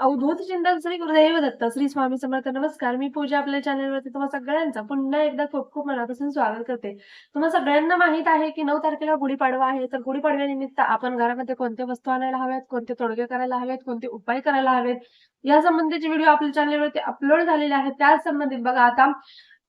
अवधूत चिंतन श्री गुरुदेव दत्त श्री स्वामी समर्थ. नमस्कार. मी पूजा आपल्या चॅनलवरती तुम्हा सगळ्यांचा पुन्हा एकदा खूप खूप मनापासून स्वागत करते. तुम्हा सगळ्यांना माहीत आहे की नऊ तारखेला गुढीपाडवा आहे. तर गुढीपाडव्यानिमित्त आपण घरामध्ये कोणत्या वस्तू आणायला हव्यात कोणते तोडगे करायला हवेत कोणते उपाय करायला हवेत या संबंधीचे व्हिडिओ आपल्या चॅनलवरती अपलोड झालेले आहेत. त्या संबंधित बघा आता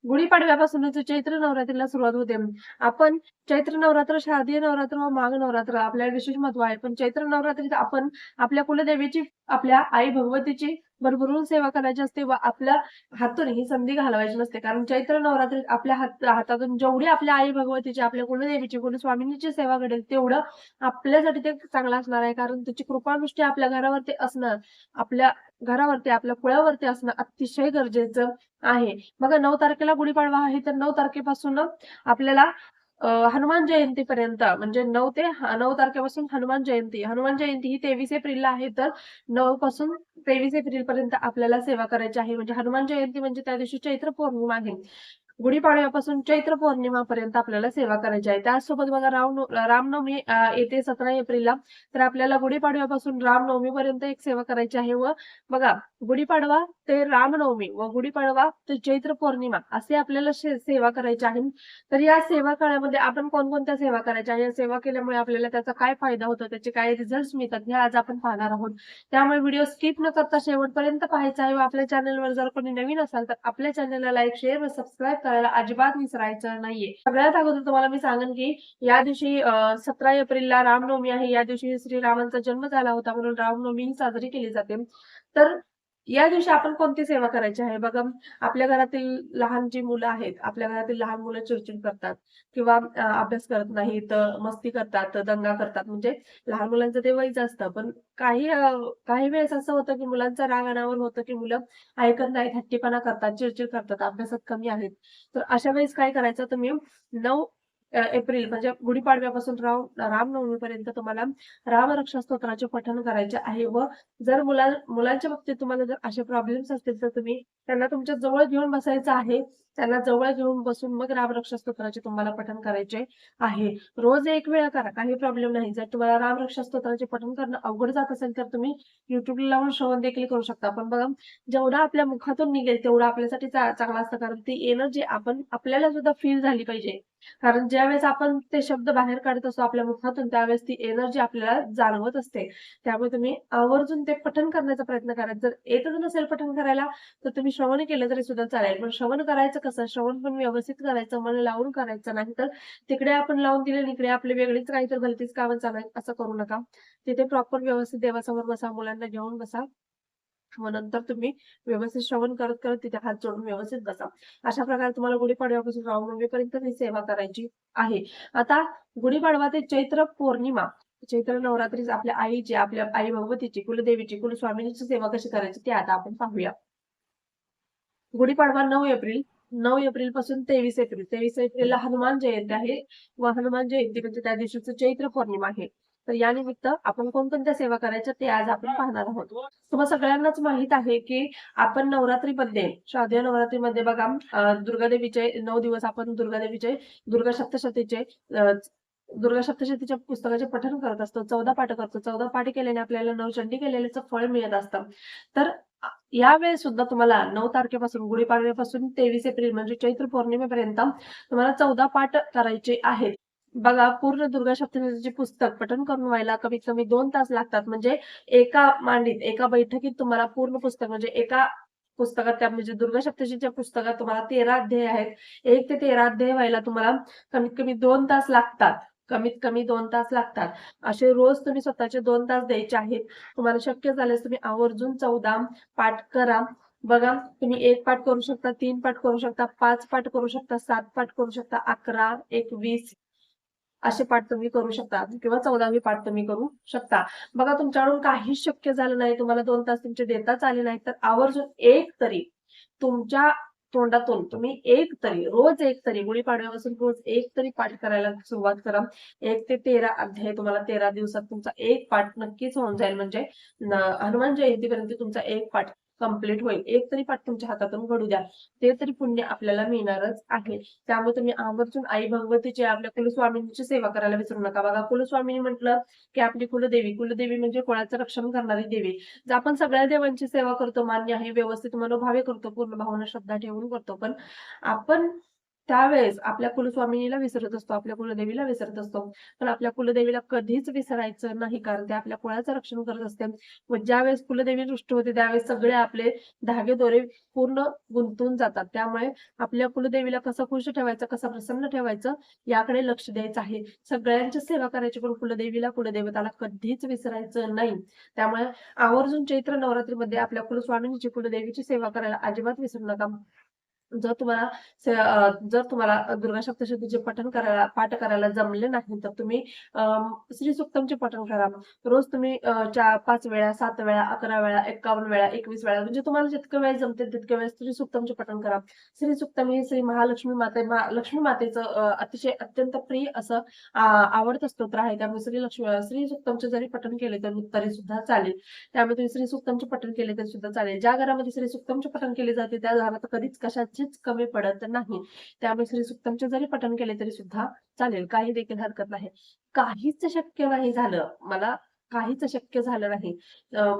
गुढीपाडव्यापासूनच चैत्र नवरात्रीला सुरुवात होते. आपण चैत्र नवरात्र शारदीय नवरात्र व माघ नवरात्र आपल्याला विशेष महत्त्व आहे. पण चैत्र नवरात्रीत आपण आपल्या कुलदेवीची आपल्या आई भगवतीची भरभरून सेवा करायची असते व आपल्या हातून ही संधी घालवायची नसते. कारण चैत्र नवरात्रीत आपल्या हात हातातून जेवढी आपल्या आई भगवतीची आपल्या कुलदेवीची कुलस्वामिनीची सेवा घडेल तेवढं आपल्यासाठी ते चांगलं असणार आहे. कारण त्याची कृपादृष्टी आपल्या घरावरती असणार. आपल्या घरावरती आपल्या कुळावरती असणं अतिशय गरजेचं आहे. बघा नऊ तारखेला गुढीपाडवा आहे तर नऊ तारखेपासून आपल्याला हनुमान जयंतीपर्यंत म्हणजे नऊ ते नऊ तारखेपासून हनुमान जयंती. हनुमान जयंती ही तेवीस एप्रिलला आहे तर नऊ पासून तेवीस एप्रिल पर्यंत आपल्याला सेवा करायची आहे. म्हणजे हनुमान जयंती म्हणजे त्या दिवशी चैत्र पौर्णिमा आहे. गुढीपाडव्यापासून चैत्र पौर्णिमापर्यंत आपल्याला सेवा करायची आहे. त्याचसोबत बघा राम रामनवमी येते सतरा एप्रिलला. तर आपल्याला गुढीपाडव्यापासून रामनवमी पर्यंत एक सेवा करायची आहे व बघा गुढीपाडवा ते रामनवमी व गुढीपाडवा ते चैत्र पौर्णिमा असे आपल्याला सेवा करायची आहे. तर या सेवा काळामध्ये आपण कोणकोणत्या सेवा करायच्या? या सेवा केल्यामुळे आपल्याला त्याचा काय फायदा होतो? त्याचे काय रिझल्ट मिळतात? हे आज आपण पाहणार आहोत. त्यामुळे व्हिडिओ स्किप न करता शेवटपर्यंत पाहायचा आहे व आपल्या चॅनलवर जर कोणी नवीन असाल तर आपल्या चॅनलला लाईक शेअर व सबस्क्राईब करायला अजिबात विसरायचं नाहीये. सगळ्यात अगोदर तुम्हाला मी सांगेन की या दिवशी सतरा एप्रिलला रामनवमी आहे. या दिवशी श्रीरामांचा जन्म झाला होता म्हणून रामनवमी ही साजरी केली जाते. तर या दिवशी आपण कोणती सेवा करायची आहे? बघा आपल्या घरातील लहान जी मुलं आहेत आपल्या घरातील लहान मुलं चिडचिड करतात किंवा अभ्यास करत नाहीत मस्ती करतात दंगा करतात. म्हणजे लहान मुलांचं ते वयच असतं पण काही काही वेळेस असं होतं की मुलांचा राग अनावर होतं की मुलं ऐकत नाहीत हट्टीपणा करतात चिडचिड करतात अभ्यासात कमी आहेत. तर अशा वेळेस काय करायचं? तुम्ही नऊ एप्रिल म्हणजे गुढीपाडव्यापासून राम रामनवमीपर्यंत तुम्हाला रामरक्षा स्तोत्राचे पठण करायचे आहे व जर मुला मुलांच्या बाबतीत तुम्हाला जर असे प्रॉब्लेम्स असतील तर तुम्ही त्यांना तुमच्या जवळ घेऊन बसायचं आहे. त्यांना जवळ घेऊन बसून मग रामरक्षा स्तोत्राचे तुम्हाला पठण करायचे आहे. रोज एक वेळा करा काही प्रॉब्लेम नाही. जर तुम्हाला रामरक्षा स्तोत्राचे पठण करणं अवघड जात असेल तर तुम्ही युट्यूबला लावून श्रवण देखील करू शकता. पण बघा जेवढा आपल्या मुखातून निघेल तेवढं आपल्यासाठी चांगला चांगलं असतं. कारण ती एनर्जी आपण आपल्याला सुद्धा फील झाली पाहिजे. कारण ज्यावेळेस आपण ते शब्द बाहेर काढत असतो आपल्या मुखातून त्यावेळेस ती एनर्जी आपल्याला जाणवत असते. त्यामुळे तुम्ही आवर्जून ते पठण करण्याचा प्रयत्न करा. जर येतच नसेल पठण करायला तर तुम्ही श्रवण केलं तरी सुद्धा चालेल. पण श्रवण करायचं कसं? श्रवण पण व्यवस्थित करायचं मन लावून करायचं. नाही तर तिकडे आपण लावून दिले आणि इकडे आपली वेगळीच काहीतरी भलतीच कामं चालू आहेत. असं करू नका. तिथे प्रॉपर व्यवस्थित देवासमोर बसा मुलांना घेऊन बसा. मग नंतर तुम्ही व्यवस्थित श्रवण करत करत तिथे हात जोडून व्यवस्थित बसा. अशा प्रकारे तुम्हाला गुढीपाडव्यापासून रामनवमीपर्यंत ही सेवा करायची आहे. आता गुढीपाडवा ते चैत्र पौर्णिमा चैत्र नवरात्रीच आपल्या आईची आपल्या आई भगवतीची कुलदेवीची कुलस्वामिनीची सेवा कशी करायची ते आता आपण पाहूया. गुढीपाडवा नऊ एप्रिल नऊ एप्रिलपासून तेवीस एप्रिल. तेवीस एप्रिलला हनुमान जयंती आहे. व हनुमान जयंती म्हणजे त्या दिवशीचं चैत्र पौर्णिमा आहे. तर यानिमित्त आपण कोणकोणत्या सेवा करायच्या ते आज आपण पाहणार आहोत. तुम्हाला सगळ्यांनाच माहीत आहे की आपण नवरात्रीमध्ये शारदीय नवरात्रीमध्ये बघा दुर्गादेवीचे नऊ दिवस आपण दुर्गादेवीचे दुर्गा सप्तशतीचे दुर्गा सप्तशतीच्या पुस्तकाचे पठण करत असतो चौदा पाठ करतो. चौदा पाठ केल्याने आपल्याला नवचंडी केलेल्याचं फळ मिळत असतं. तर यावेळेस सुद्धा तुम्हाला नऊ तारखेपासून गुढीपाडव्यापासून तेवीस एप्रिल म्हणजे चैत्र पौर्णिमेपर्यंत तुम्हाला चौदा पाठ करायचे आहेत. बघा पूर्ण दुर्गा सप्तशतीचे पुस्तक पठण करून व्हायला कमीत कमी दोन तास लागतात. म्हणजे एका मांडीत एका बैठकीत तुम्हाला पूर्ण पुस्तक म्हणजे एका पुस्तकात त्या म्हणजे दुर्गा सप्तशतीच्या पुस्तकात तुम्हाला तेरा अध्याय आहेत. एक ते तेरा अध्याय व्हायला तुम्हाला कमीत कमी दोन तास लागतात. कमीत कमी दोन तास लागतात. असे रोज तुम्ही स्वतःचे दोन तास द्यायचे आहेत. तुम्हाला शक्य झाल्यास तुम्ही आवर्जून चौदा पाठ करा. बघा तुम्ही एक पाठ करू शकता तीन पाठ करू शकता पाच पाठ करू शकता सात पाठ करू शकता अकरा एकवीस असे पाठ तुम्ही करू शकता किंवा चौदावी पाठ तुम्ही करू शकता. बघा तुमच्याकडून काहीच शक्य झालं नाही. तुम्हाला दोन तास तुमचे देताच आले नाही तर आवर्जून एक तरी तुमच्या तोंडातून तुम्ही एक तरी रोज एक तरी गुढीपाडव्यापासून रोज एक तरी पाठ करायला सुरुवात करा. एक ते तेरा अध्याय तुम्हाला तेरा दिवसात तुमचा एक पाठ नक्कीच होऊन जाईल. म्हणजे हनुमान जयंतीपर्यंत तुमचा एक पाठ कंप्लीट होईल. एक तरी पाठ तुमच्या हातातून घडू द्या. ते तरी पुण्य आपल्याला मिळणारच आहे. त्यामुळे तुम्ही आवर्जून आई भगवतीची आपल्या कुलस्वामींची सेवा करायला विसरू नका. बघा कुलस्वामीनी म्हटलं की आपली कुलदेवी कुलदेवी म्हणजे कुळाचं रक्षण करणारी देवी. जर आपण सगळ्या देवांची सेवा करतो मान्य आहे व्यवस्थित मनोभावे करतो पूर्ण भावना श्रद्धा ठेवून करतो. पण आपण त्यावेळेस आपल्या कुलस्वामिनीला विसरत असतो आपल्या कुलदेवीला विसरत असतो. पण आपल्या कुलदेवीला कधीच विसरायचं नाही कारण ते आपल्या कुळाचं रक्षण करत असते. व ज्यावेळेस कुलदेवी दृष्ट होते त्यावेळेस सगळे आपले धागे दोरे पूर्ण गुंतून जातात. त्यामुळे आपल्या कुलदेवीला कसं खुश ठेवायचं कसं प्रसन्न ठेवायचं याकडे लक्ष द्यायचं आहे. सगळ्यांची सेवा करायची पण कुलदेवीला कुलदेवताला कधीच विसरायचं नाही. त्यामुळे आवर्जून चैत्र नवरात्रीमध्ये आपल्या कुलस्वामींची कुलदेवीची सेवा करायला अजिबात विसरू नका. जर तुम्हाला जर तुम्हाला दुर्गा सप्तशतीचे पठण करायला पाठ करायला जमले नाही तर तुम्ही अं, श्री सुक्तमचे पठण करा. रोज तुम्ही चार पाच वेळा सात वेळा अकरा वेळा एकावन्न वेळा एकवीस वेळा म्हणजे तुम्हाला जितकं वेळ जमते तितक्या वेळेस श्री सुक्तमचे पठण करा. श्री सुक्तम हे श्री महालक्ष्मी माते मा- लक्ष्मी मातेचं अतिशय अत्यंत प्रिय असं आवडतं स्तोत्र आहे. त्यामुळे श्री लक्ष्मी श्री सुक्तमचे जरी पठण केले तर तरी सुद्धा चालेल. त्यामुळे तुम्ही श्री सुक्तमचे पठण केले तरी सुद्धा चालेल. ज्या घरामध्ये श्री सुक्तमचे पठण केले जाते त्या घरात कधीच कशाची कशाचीच कमी पडत नाही. त्यामुळे श्री सुक्तमचे जरी पठण केले तरी सुद्धा चालेल काही देखील हरकत नाही. काहीच शक्य नाही झालं. मला काहीच शक्य झालं नाही.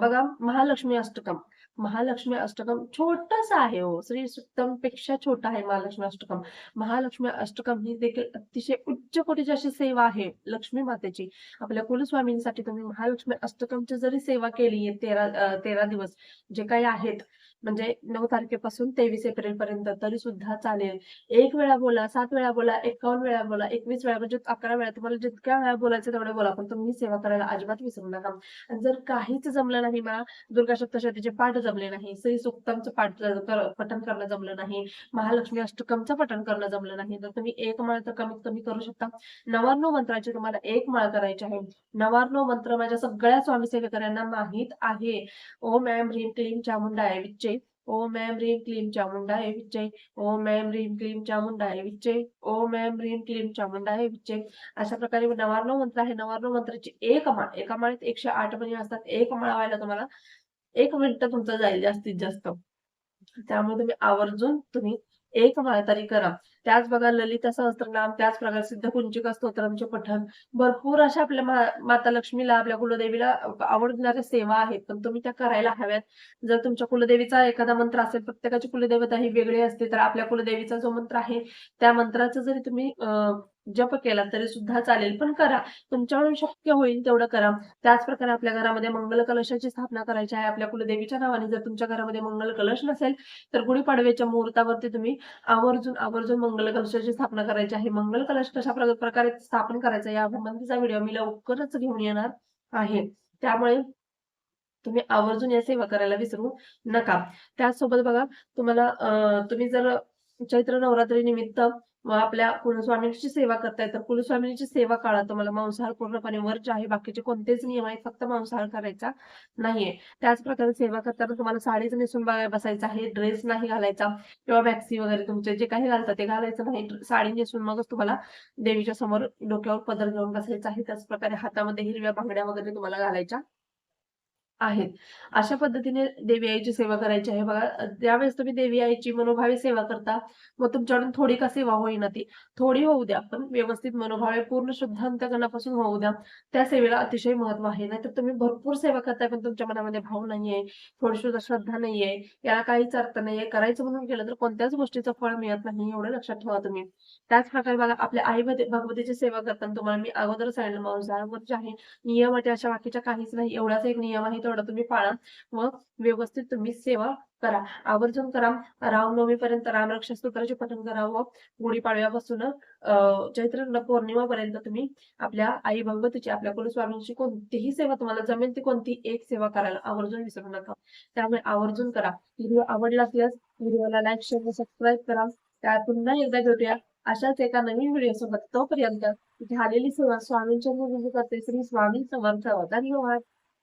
बघा महालक्ष्मी अष्टकम. महालक्ष्मी अष्टकम छोटस आहे हो. श्री सुक्तमपेक्षा छोटा आहे महालक्ष्मी अष्टकम. महालक्ष्मी अष्टकम ही देखील अतिशय उच्च कोटीची अशी सेवा आहे लक्ष्मी मातेची. आपल्या कुलस्वामींसाठी तुम्ही महालक्ष्मी अष्टकमची जरी सेवा केली तेरा तेरा दिवस जे काही आहेत म्हणजे नऊ तारखेपासून तेवीस एप्रिल पर्यंत तरी सुद्धा चालेल. एक वेळा बोला सात वेळा बोला एकावन्न वेळा बोला एकवीस वेळा म्हणजे अकरा वेळा. तुम्हाला जितक्या वेळा बोलायचं तेवढे बोला पण तुम्ही सेवा करायला अजिबात विसरू नका. आणि जर काहीच जमलं नाही मला दुर्गा सप्तशतीचे पाठ जमले नाही. श्री सुक्तमचं पाठ पठण करणं जमलं नाही. महालक्ष्मी अष्टकमचं पठण करणं जमलं नाही. तर तुम्ही एक माळ तर कमीत कमी करू शकता. नवार्णव मंत्राची तुम्हाला एक माळ करायची आहे. नवार्णव मंत्र माझ्या सगळ्या स्वामी सेवेकऱ्यांना माहीत आहे. ओम मॅम ह्रीम क्लीम चामुंडाय विच्चे. ओम ऐम ह्रीम क्लीम चामुंडाय विच्चे. ओम ऐम ह्रीम क्लीम चामुंडाय विच्चे. ओम मॅम रीम क्लीम चामुंडाय विच्चे. अशा प्रकारे नवार्णव मंत्र आहे. नवार्णव मंत्राची एक माळ. एका माळेत एकशे आठ म्हणी असतात. एक माळ व्हायला तुम्हाला एक मिनिट तुमचं जाईल जास्तीत जास्त. त्यामुळे तुम्ही आवर्जून तुम्ही एक माळ तरी करा. त्याच बघा ललिता सहस्त्रनाम त्याच प्रकारे सिद्धकुंचिका स्तोत्रांचे पठण भरपूर अशा आपल्या मा- माता लक्ष्मीला आपल्या कुलदेवीला आवडणाऱ्या सेवा आहेत. पण तुम्ही त्या करायला हव्यात. जर तुमच्या कुलदेवीचा एखादा मंत्र असेल प्रत्येकाची कुलदेवता ही वेगळी असते तर आपल्या कुलदेवीचा जो मंत्र आहे त्या मंत्राचा जरी तुम्ही अं, जप केला तरी सुद्धा चालेल. पण करा. तुमच्याकडून शक्य होईल तेवढं करा. त्याच प्रकारे आपल्या घरामध्ये मंगल कलशाची स्थापना करायची आहे. आपल्या कुलदेवीच्या नावाने जर तुमच्या घरामध्ये मंगल कलश नसेल तर गुढीपाडव्याच्या मुहूर्तावरती तुम्ही आवर्जून आवर्जून मंगल कलशाची स्थापना करायची आहे. मंगल कलश कशा प्रकारे स्थापन करायचा या संबंधीचा व्हिडिओ मी लवकरच घेऊन येणार आहे. त्यामुळे तुम्ही आवर्जून या सेवा करायला विसरू नका. त्याचसोबत बघा तुम्हाला अं, तुम्ही जर चैत्र नवरात्री निमित्त मग आपल्या कुलस्वामींची सेवा करताय तर कुलस्वामींची सेवा काळात तुम्हाला मांसाहार पूर्णपणे वर्ज आहे बाकीचे कोणतेच नियम आहेत फक्त मांसाहार करायचा नाहीये. त्याच प्रकारे सेवा करताना तुम्हाला साडीच नेसून बसायचं आहे ड्रेस नाही घालायचा किंवा मॅक्सी वगैरे तुमचे जे काही घालतात ते घालायचं नाही. साडी नेसून मगच तुम्हाला देवीच्या समोर डोक्यावर पदर घेऊन बसायचं आहे. त्याच प्रकारे हातामध्ये हिरव्या बांगड्या वगैरे तुम्हाला घालायच्या. आहेत. अशा पद्धतीने देवी आईची सेवा करायची आहे. बघा त्यावेळेस तुम्ही देवी आईची मनोभावे सेवा करता मग तुमच्याकडून थोडी का सेवा होईना ती. थोडी होऊ द्या पण व्यवस्थित मनोभावे पूर्ण शुद्ध अंतकरणापासून होऊ द्या. त्या सेवेला अतिशय महत्त्व आहे. नाहीतर तुम्ही भरपूर सेवा करताय पण तुमच्या मनामध्ये भाव नाहीये थोडी सुद्धा श्रद्धा नाहीये याला काहीच अर्थ नाहीये. करायचं म्हणून केलं तर कोणत्याच गोष्टीचं फळ मिळत नाही एवढं लक्षात ठेवा तुम्ही. त्याच प्रकारे बघा आपल्या आई भगवतीची सेवा करताना तुम्हाला मी अगोदर सांगितलं मांसाहार आहे. नियम अशा बाकीच्या काहीच नाही. एवढाच एक नियम आहे तेवढा तुम्ही पाळा व व्यवस्थित तुम्ही सेवा करा. आवर्जून करा. रामनवमी पर्यंत रामरक्षा स्तोत्राचे पठण करा व गुढीपाडव्यापासून चैत्र पौर्णिमापर्यंत तुम्ही आपल्या आई भगवतीची आपल्या कुलस्वामींची कोणतीही सेवा तुम्हाला जमेल ती कोणती एक सेवा करायला आवर्जून विसरू नका. त्यामुळे आवर्जून करा. व्हिडिओ आवडला असल्यास व्हिडिओला लाईक शेअर सबस्क्राईब करा. त्या पुन्हा एकदा भेटूया अशाच एका नवीन व्हिडिओ सोबत तोपर्यंत झालेली सेवा स्वामींच्या करते. श्री स्वामी समर्थ. धन्यवाद.